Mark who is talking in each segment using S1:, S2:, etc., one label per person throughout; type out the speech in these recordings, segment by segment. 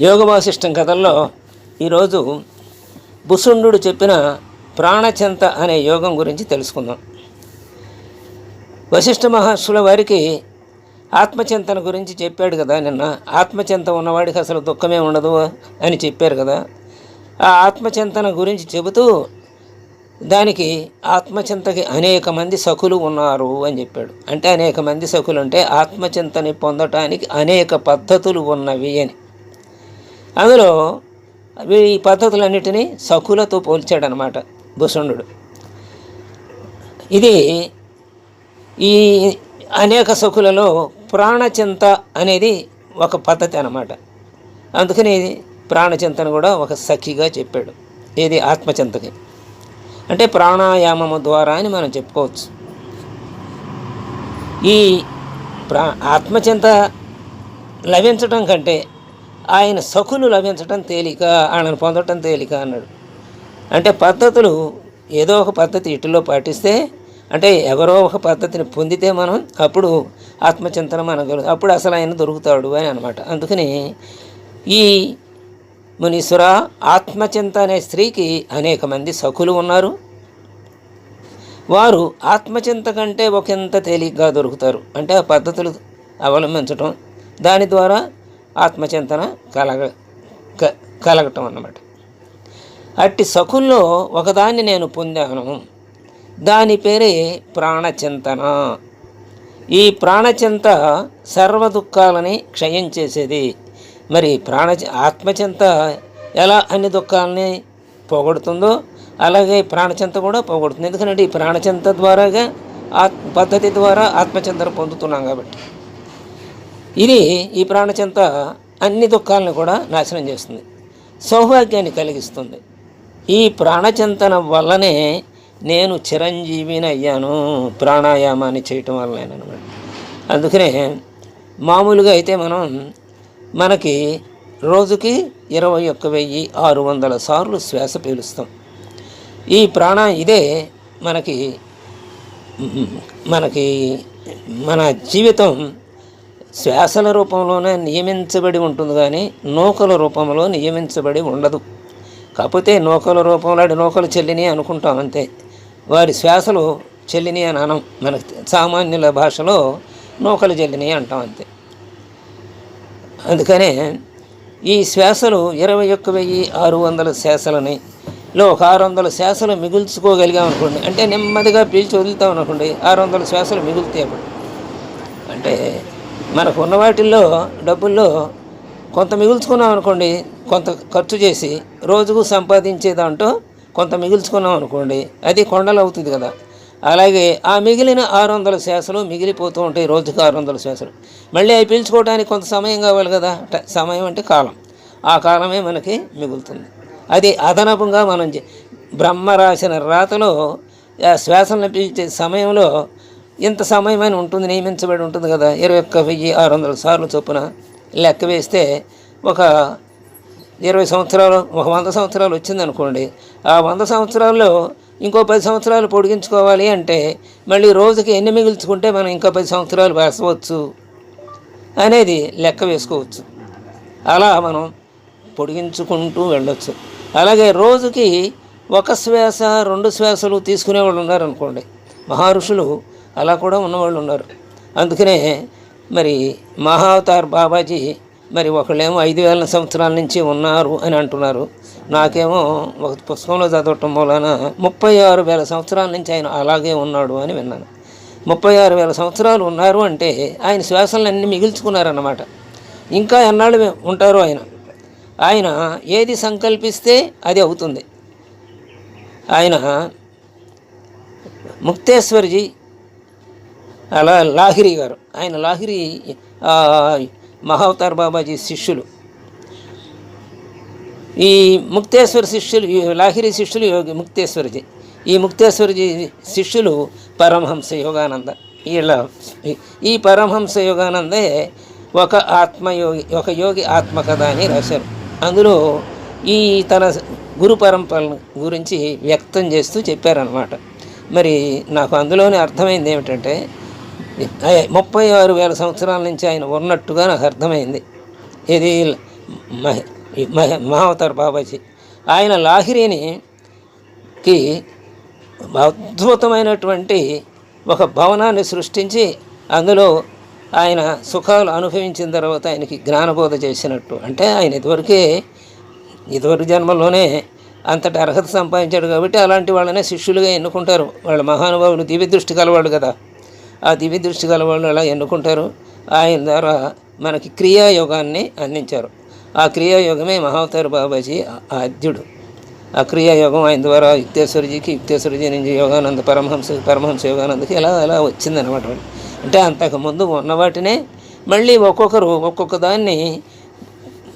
S1: యోగ వాసిష్టం కథల్లో ఈరోజు బుసుండు చెప్పిన ప్రాణచింత అనే యోగం గురించి తెలుసుకుందాం. వశిష్ఠ మహర్షుల వారికి ఆత్మచింతన గురించి చెప్పాడు కదా నిన్న. ఆత్మచింత ఉన్నవాడికి అసలు దుఃఖమే ఉండదు అని చెప్పారు కదా. ఆ ఆత్మచింతన గురించి చెబుతూ దానికి ఆత్మచింతకి అనేక మంది సఖులు ఉన్నారు అని చెప్పాడు. అంటే అనేక మంది సఖులు అంటే ఆత్మచింతని పొందటానికి అనేక పద్ధతులు ఉన్నవి అని. అందులో ఈ పద్ధతులన్నిటినీ సఖులతో పోల్చాడనమాట భూషణుడు. ఇది ఈ అనేక సఖులలో ప్రాణచింత అనేది ఒక పద్ధతి అన్నమాట అందుకని ప్రాణచింతను కూడా ఒక సఖిగా చెప్పాడు. ఏది ఆత్మచింతకి? అంటే ప్రాణాయామము ద్వారా అని మనం చెప్పుకోవచ్చు. ఈ ప్రా ఆత్మచింత లభించటం కంటే ఆయన సఖులు లభించటం తేలిక ఆయనను పొందటం తేలిక అన్నాడు. అంటే పద్ధతులు ఏదో ఒక పద్ధతి ఇటులో పాటిస్తే అంటే ఎవరో ఒక పద్ధతిని పొందితే మనం అప్పుడు ఆత్మచింతన మనకు అప్పుడు అసలు ఆయన దొరుకుతాడు అని అనమాట అందుకని ఈ మునీశ్వర ఆత్మచింత అనే స్త్రీకి అనేక మంది సఖులు ఉన్నారు. వారు ఆత్మచింత కంటే ఒకంత తేలిగ్గా దొరుకుతారు. అంటే ఆ పద్ధతులు అవలంబించటం దాని ద్వారా ఆత్మచింతన కలగ క- కలగటం అన్నమాట. అట్టి సఖుల్లో ఒకదాన్ని నేను పొందాను. దాని పేరే ప్రాణచింతన. ఈ ప్రాణచింత సర్వ దుఃఖాలని క్షయం చేసేది. మరి ప్రాణ ఆత్మచింత ఎలా అన్ని దుఃఖాలని పోగొడుతుందో అలాగే ప్రాణచింత కూడా పోగొడుతుంది. ఎందుకంటే ఈ ప్రాణచింత ద్వారాగా ఆత్ పద్ధతి ద్వారా ఆత్మచింతన పొందుతున్నాం కాబట్టి. ఇది ఈ ప్రాణచింత అన్ని దుఃఖాలను కూడా నాశనం చేస్తుంది. సౌభాగ్యాన్ని కలిగిస్తుంది. ఈ ప్రాణచింతన వల్లనే నేను చిరంజీవిని అయ్యాను. ప్రాణాయామాన్ని చేయటం వల్లనేనమాట. అందుకనే మామూలుగా అయితే మనం మనకి రోజుకి ఇరవై ఒక్క వెయ్యి ఆరు వందల సార్లు శ్వాస పీలుస్తాం. ఈ ప్రాణ ఇదే మనకి మనకి మన జీవితం శ్వాసల రూపంలోనే నియమించబడి ఉంటుంది కానీ నూకల రూపంలో నియమించబడి ఉండదు. కాకపోతే నూకల రూపంలో నూకలు చెల్లిని అనుకుంటాం అంతే. వారి శ్వాసలు చెల్లిని అని అనం. మనకు సామాన్యుల భాషలో నూకలు చెల్లిని అంటాం అంతే. అందుకనే ఈ శ్వాసలు ఇరవై ఒక్క వెయ్యి ఆరు వందల శ్వాసలని లో ఒక ఆరు వందల శ్వాసలు మిగుల్చుకోగలిగాం అనుకోండి అంటే నెమ్మదిగా పీల్చి వదులుతాం అనుకోండి ఆరు వందల శ్వాసలు మిగులుతాయి అప్పుడు. అంటే మనకు ఉన్న వాటిల్లో డబ్బుల్లో కొంత మిగుల్చుకున్నాం అనుకోండి కొంత ఖర్చు చేసి రోజుకు సంపాదించే దాంట్లో కొంత మిగుల్చుకున్నాం అనుకోండి అది కొండలు అవుతుంది కదా. అలాగే ఆ మిగిలిన ఆరు వందల శాసలు మిగిలిపోతూ ఉంటాయి రోజుకు ఆరు వందల శాసలు మళ్ళీ అవి పీల్చుకోవడానికి కొంత సమయం కావాలి కదా సమయం అంటే కాలం. ఆ కాలమే మనకి మిగులుతుంది. అది అదనపుగా మనం బ్రహ్మ రాసిన రాతలో ఆ శ్వాసలను పీల్చే సమయంలో ఇంత సమయమైన ఉంటుంది నియమించబడి ఉంటుంది కదా. ఇరవై ఒక్క వెయ్యి ఆరు వందల సార్లు చొప్పున లెక్క వేస్తే ఒక ఇరవై సంవత్సరాలు ఒక వంద సంవత్సరాలు వచ్చిందనుకోండి ఆ వంద సంవత్సరాల్లో ఇంకో పది సంవత్సరాలు పొడిగించుకోవాలి అంటే మళ్ళీ రోజుకి ఎన్ని మిగుల్చుకుంటే మనం ఇంకో పది సంవత్సరాలు వేసవచ్చు అనేది లెక్క వేసుకోవచ్చు. అలా మనం పొడిగించుకుంటూ వెళ్ళొచ్చు. అలాగే రోజుకి ఒక శ్వాస రెండు శ్వాసలు తీసుకునే వాళ్ళు ఉన్నారనుకోండి. మహర్షులు అలా కూడా ఉన్నవాళ్ళు ఉన్నారు. అందుకనే మరి మహావతార్ బాబాజీ మరి ఒకళ్ళేమో ఐదు వేల సంవత్సరాల నుంచి ఉన్నారు అని అంటున్నారు. నాకేమో ఒక పుస్తకంలో చదవటం మూలాన ముప్పై ఆరు వేల సంవత్సరాల నుంచి ఆయన అలాగే ఉన్నాడు అని విన్నాను. ముప్పై ఆరు వేల సంవత్సరాలు ఉన్నారు అంటే ఆయన శ్వాసలన్నీ మిగిల్చుకున్నారన్నమాట. ఇంకా ఎన్నాళ్ళు ఉంటారు ఆయన? ఆయన ఏది సంకల్పిస్తే అది అవుతుంది. ఆయన ముక్తేశ్వర్జీ అలా లాహిరి గారు ఆయన లాహిరి మహావతార్ బాబాజీ శిష్యులు. ఈ ముక్తేశ్వర శిష్యులు లాహిరి శిష్యులు యోగి ముక్తేశ్వరజీ. ఈ ముక్తేశ్వరజీ శిష్యులు పరమహంస యోగానంద. వీళ్ళ ఈ పరమహంస యోగానందే ఒక ఆత్మయోగి ఒక యోగి ఆత్మకథ అని రాశారు. అందులో ఈ తన గురు పరంపర గురించి వ్యక్తం చేస్తూ చెప్పారనమాట మరి నాకు అందులోనే అర్థమైంది ఏమిటంటే ముప్పై ఆరు వేల సంవత్సరాల నుంచి ఆయన ఉన్నట్టుగా నాకు అర్థమైంది. ఇది మహ ఈ మహావతార్ బాబాజీ. ఆయన లాహిరినికి అద్భుతమైనటువంటి ఒక భవనాన్ని సృష్టించి అందులో ఆయన సుఖాలు అనుభవించిన తర్వాత ఆయనకి జ్ఞానబోధ చేసినట్టు. అంటే ఆయన ఇదివరకే ఇదివరకు జన్మలోనే అంతటి అర్హత సంపాదించాడు కాబట్టి అలాంటి వాళ్ళనే శిష్యులుగా ఎన్నుకుంటారు. వాళ్ళ మహానుభావులు దివ్య దృష్టి కలవాళ్ళు కదా. ఆ దివ్య దృష్టి కలవాళ్ళు అలా ఎన్నుకుంటారు ఆయన ద్వారా మనకి క్రియాయోగాన్ని అందించారు. ఆ క్రియాయోగమే మహావతార్ బాబాజీ ఆ- ఆద్యుడు. ఆ క్రియాయోగం ఆయన ద్వారా యుక్తేశ్వరజీకి యుక్తేశ్వరజీ నుంచి యోగానంద పరమహంస పరమహంస యోగానందకి ఇలా అలా వచ్చిందనమాట అంటే అంతకుముందు ఉన్న వాటినే మళ్ళీ ఒక్కొక్కరు ఒక్కొక్క దాన్ని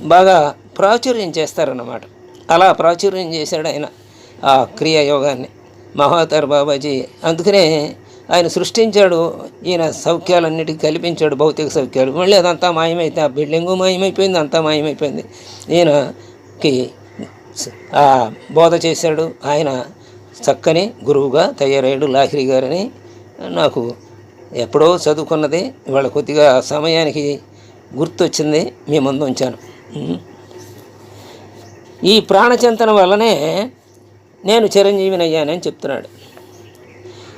S1: బాగా ప్రాచుర్యం చేస్తారన్నమాట. అలా ప్రాచుర్యం చేశాడు ఆయన ఆ క్రియాయోగాన్ని. మహావతార్ బాబాజీ అందుకనే ఆయన సృష్టించాడు. ఈయన సౌఖ్యాలన్నిటికీ కల్పించాడు. భౌతిక సౌఖ్యాలు. మళ్ళీ అదంతా మాయమైతే ఆ బిల్డింగు మాయమైపోయింది అంతా మాయమైపోయింది. ఈయనకి ఆ బోధ చేశాడు. ఆయన చక్కని గురువుగా తయారయ్యాడు. లాహిరి గారని నాకు ఎప్పుడో చదువుకున్నది. ఇవాళ కొద్దిగా సమయానికి గుర్తొచ్చింది. మీ ముందు ఉంచాను. ఈ ప్రాణచింతన వల్లనే నేను చిరంజీవిని అయ్యానని చెప్తున్నాడు.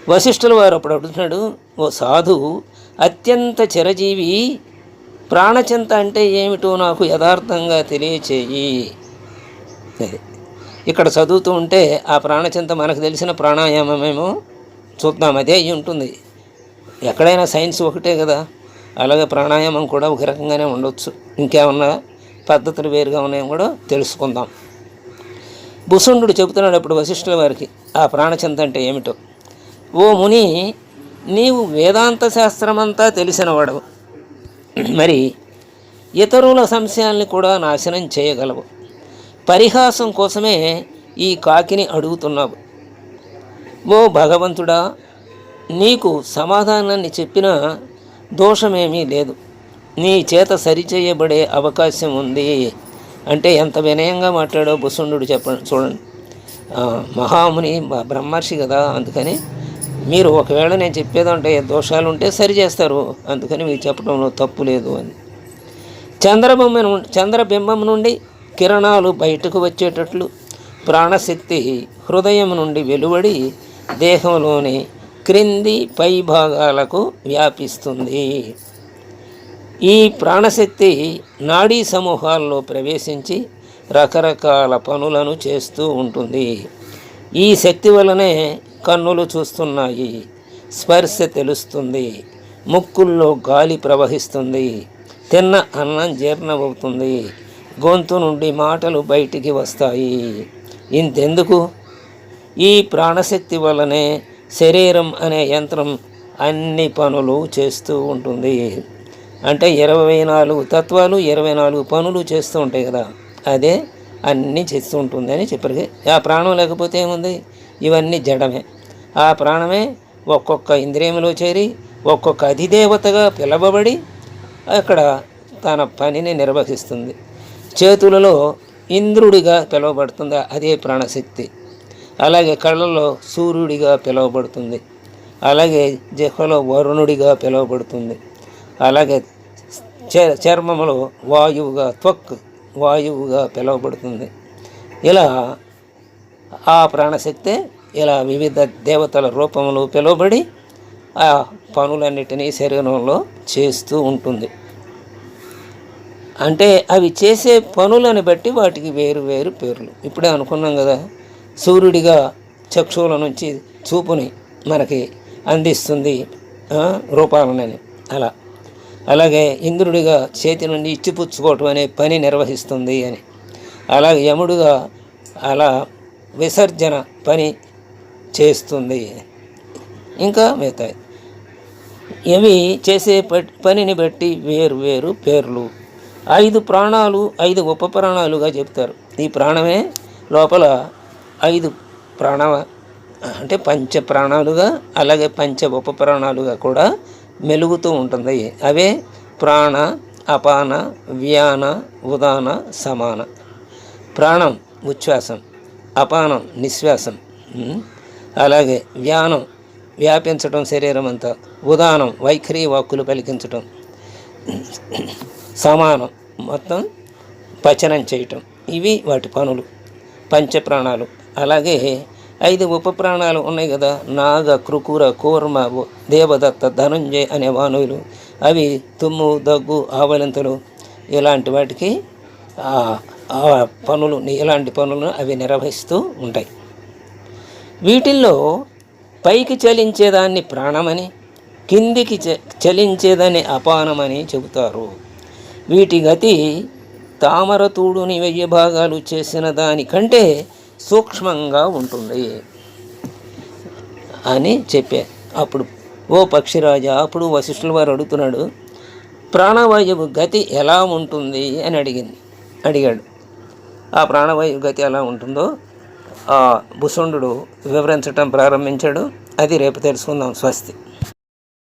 S1: వశిష్ఠుల వారు అప్పుడు అడుగుతున్నాడు ఓ సాధు అత్యంత చిరజీవి ప్రాణచింత అంటే ఏమిటో నాకు యథార్థంగా తెలియచేయి. ఇక్కడ చదువుతూ ఉంటే ఆ ప్రాణచింత మనకు తెలిసిన ప్రాణాయామమేమో చూద్దాం అదే అయి ఉంటుంది. ఎక్కడైనా సైన్స్ ఒకటే కదా అలాగే ప్రాణాయామం కూడా ఒక రకంగానే ఉండొచ్చు. ఇంకేమన్నా పద్ధతులు వేరుగా ఉన్నాయో కూడా తెలుసుకుందాం. భుసుండు చెబుతున్నాడు అప్పుడు వశిష్ఠుల వారికి ఆ ప్రాణచింత అంటే ఏమిటో? ఓ ముని నీవు వేదాంత శాస్త్రమంతా తెలిసినవాడు మరి ఇతరుల సంశయాల్ని కూడా నాశనం చేయగలవు. పరిహాసం కోసమే ఈ కాకిని అడుగుతున్నావు. ఓ భగవంతుడా నీకు సమాధానాన్ని చెప్పిన దోషమేమీ లేదు. నీ చేత సరిచేయబడే అవకాశం ఉంది. అంటే ఎంత వినయంగా మాట్లాడో బుసుండు చెప్పండి చూడండి. మహాముని బ్రహ్మర్షి కదా అందుకని మీరు ఒకవేళ నేను చెప్పేదంటే దోషాలు ఉంటే సరి చేస్తారు. అందుకని మీరు చెప్పడంలో తప్పు లేదు అని. చంద్రబొమ్మను చంద్రబింబం నుండి కిరణాలు బయటకు వచ్చేటట్లు ప్రాణశక్తి హృదయం నుండి వెలువడి దేహంలోని క్రింది పై భాగాలకు వ్యాపిస్తుంది. ఈ ప్రాణశక్తి నాడీ సమూహాల్లో ప్రవేశించి రకరకాల పనులను చేస్తూ ఉంటుంది. ఈ శక్తి వలనే కన్నులు చూస్తున్నాయి. స్పర్శ తెలుస్తుంది. ముక్కుల్లో గాలి ప్రవహిస్తుంది. తిన్న అన్నం జీర్ణమవుతుంది. గొంతు నుండి మాటలు బయటికి వస్తాయి. ఇంతెందుకు? ఈ ప్రాణశక్తి వల్లనే శరీరం అనే యంత్రం అన్ని పనులు చేస్తూ ఉంటుంది. అంటే ఇరవై నాలుగు తత్వాలు ఇరవై నాలుగు పనులు చేస్తూ ఉంటాయి కదా. అదే అన్నీ చేస్తూ ఉంటుంది అని చెప్పారు. ఆ ప్రాణం లేకపోతే ఏముంది? ఇవన్నీ జడమే. ఆ ప్రాణమే ఒక్కొక్క ఇంద్రియములో చేరి ఒక్కొక్క అధిదేవతగా పిలవబడి అక్కడ తన పనిని నిర్వహిస్తుంది. చేతులలో ఇంద్రుడిగా పిలువబడుతుంది అదే ప్రాణశక్తి. అలాగే కళ్ళలో సూర్యుడిగా పిలువబడుతుంది. అలాగే జిహ్వలో వరుణుడిగా పిలువబడుతుంది. అలాగే చ- చర్మములో వాయువుగా త్వక్ వాయువుగా పిలువబడుతుంది. ఇలా ఆ ప్రాణశక్తే ఇలా వివిధ దేవతల రూపంలో పిలువబడి ఆ పనులన్నిటినీ శరీరంలో చేస్తూ ఉంటుంది. అంటే అవి చేసే పనులను బట్టి వాటికి వేరు వేరు పేర్లు. ఇప్పుడే అనుకున్నాం కదా సూర్యుడిగా చక్షువుల నుంచి చూపుని మనకి అందిస్తుంది రూపాలనని. అలా. అలాగే ఇంద్రుడిగా చేతి నుండి ఇచ్చిపుచ్చుకోవటం అనే పని నిర్వహిస్తుంది అని. అలాగే యముడుగా అలా విసర్జన పని చేస్తుంది. ఇంకా మిగతా ఇవి చేసే ప- పనిని బట్టి వేరు వేరు పేర్లు. ఐదు ప్రాణాలు ఐదు ఉప ప్రాణాలుగా చెప్తారు. ఈ ప్రాణమే లోపల ఐదు ప్రాణ అంటే పంచ ప్రాణాలుగా అలాగే పంచ ఉప ప్రాణాలుగా కూడా మెలుగుతూ ఉంటుంది. అవే ప్రాణ అపాన వ్యాన ఉదాన సమాన. ప్రాణం ఉచ్ఛ్వాసం. అపానం నిశ్వాసం. అలాగే వ్యానం వ్యాపించటం శరీరం అంతా. ఉదానం వైఖరి వాక్కులు పలికించటం. సమానం మొత్తం పచనం చేయటం. ఇవి వాటి పనులు. పంచప్రాణాలు. అలాగే ఐదు ఉప ప్రాణాలు ఉన్నాయి కదా. నాగ కృకుర కూర్మ దేవదత్త ధనుంజయ అనే వానువులు. అవి తుమ్ము దగ్గు ఆవలింతలు. ఇలాంటి వాటికి ఆ పనులు ఇలాంటి పనులను అవి నిర్వహిస్తూ ఉంటాయి. వీటిల్లో పైకి చలించేదాన్ని ప్రాణమని కిందికి చ చలించేదాన్ని అపానమని చెబుతారు. వీటి గతి తామరతూడుని వెయ్యి భాగాలు చేసిన దానికంటే సూక్ష్మంగా ఉంటుంది అని చెప్పే. అప్పుడు ఓ పక్షిరాజా అప్పుడు వశిష్ఠుల వారు అడుగుతున్నాడు ప్రాణవాయువు గతి ఎలా ఉంటుంది అని అడిగింది అడిగాడు. ఆ ప్రాణవాయు గతి ఎలా ఉంటుందో ఆ భుసుండు వివరించటం ప్రారంభించాడు. అది రేపు తెలుసుకుందాం. స్వస్తి.